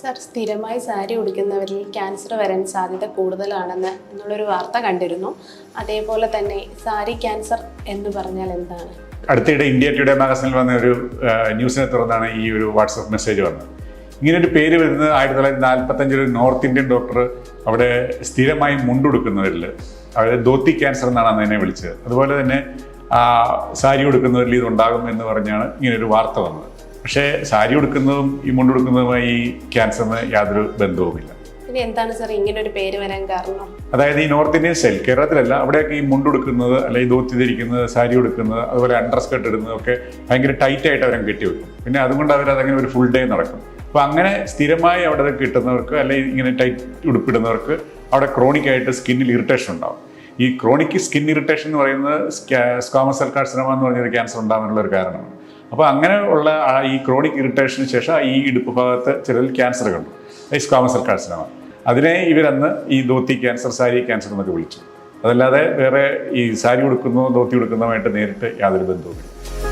Sir സ്ഥിരമായി sari ഉടുക്കുന്നവരിൽ cancer വരാൻ സാധ്യത കൂടുതലാണെന്ന് എന്നുള്ളൊരു വാർത്ത കണ്ടിരുന്നു. അതേപോലെ തന്നെ സാരി ക്യാൻസർ എന്ന് പറഞ്ഞാൽ എന്താണ്? അടുത്തിടെ ഇന്ത്യ ടുഡേ മാഗസിനിൽ വന്ന ഒരു ന്യൂസിനെ തുടർന്നാണ് ഈ ഒരു വാട്സപ്പ് മെസ്സേജ് വന്നത്. ഇങ്ങനൊരു പേര് വരുന്നത് ആയിരത്തി തൊള്ളായിരത്തി നാൽപ്പത്തഞ്ചിൽ ഒരു നോർത്ത് ഇന്ത്യൻ ഡോക്ടർ അവിടെ സ്ഥിരമായി മുണ്ടുടുക്കുന്നവരിൽ അവർ ദോത്തി ക്യാൻസർ എന്നാണ് അന്ന് എന്നെ വിളിച്ചത്. അതുപോലെ തന്നെ സാരി ഉടുക്കുന്നവരിൽ ഇതുണ്ടാകും എന്ന് പറഞ്ഞാണ് ഇങ്ങനെ ഒരു വാർത്ത വന്നത്. പക്ഷേ സാരി ഉടുക്കുന്നതും ഈ മുണ്ട് ഉടുക്കുന്നതുമായി ക്യാൻസറിന് യാതൊരു ബന്ധവുമില്ല. പിന്നെ എന്താണ് സർ ഇങ്ങനെ ഒരു പേര് വരാൻ കാരണം? അതായത് ഈ നോർത്ത് ഇന്ത്യൻ സ്റ്റൈൽ കേരളത്തിലല്ല അവിടെയൊക്കെ ഈ മുണ്ട് ഉടുക്കുന്നത് അല്ലെങ്കിൽ ധോത്തി ധരിക്കുന്നത് സാരി ഉടുക്കുന്നത് അതുപോലെ അണ്ടർ സ്കർട്ട് ഇടുന്നതൊക്കെ ഭയങ്കര ടൈറ്റ് ആയിട്ട് അവരെ കെട്ടി വെക്കും. പിന്നെ അതുകൊണ്ട് അവർ അതങ്ങനെ ഒരു ഫുൾ ഡേ നടക്കും. അപ്പോൾ അങ്ങനെ സ്ഥിരമായി അവിടെ കിട്ടുന്നവർക്ക് അല്ലെങ്കിൽ ഇങ്ങനെ ടൈറ്റ് ഉടുപ്പിടുന്നവർക്ക് അവിടെ ക്രോണിക് ആയിട്ട് സ്കിന്നിൽ ഇറിറ്റേഷൻ ഉണ്ടാവും. ഈ ക്രോണിക് സ്കിൻ ഇറിറ്റേഷൻ എന്ന് പറയുന്നത് സ്കോമ സെൽ കാർസിനമ എന്ന് പറഞ്ഞൊരു ക്യാൻസർ ഉണ്ടാകാനുള്ള ഒരു കാരണമാണ് അപ്പോൾ അങ്ങനെ ഉള്ള ഈ ക്രോണിക് ഇറിറ്റേഷന് ശേഷം ഈ ഇടുപ്പ് ഭാഗത്ത് ചിലർ ക്യാൻസർ കണ്ടു. ഈ സ്കോമ സെൽ കാർസിനമ അതിനെ ഇവരന്ന് ഈ ധോത്തി ക്യാൻസർ സാരി ക്യാൻസർ എന്നൊക്കെ വിളിച്ചു. അതല്ലാതെ വേറെ ഈ സാരി കൊടുക്കുന്നതോ ധോത്തി കൊടുക്കുന്നതുമായിട്ട് നേരിട്ട് യാതൊരു ബന്ധവുമില്ല.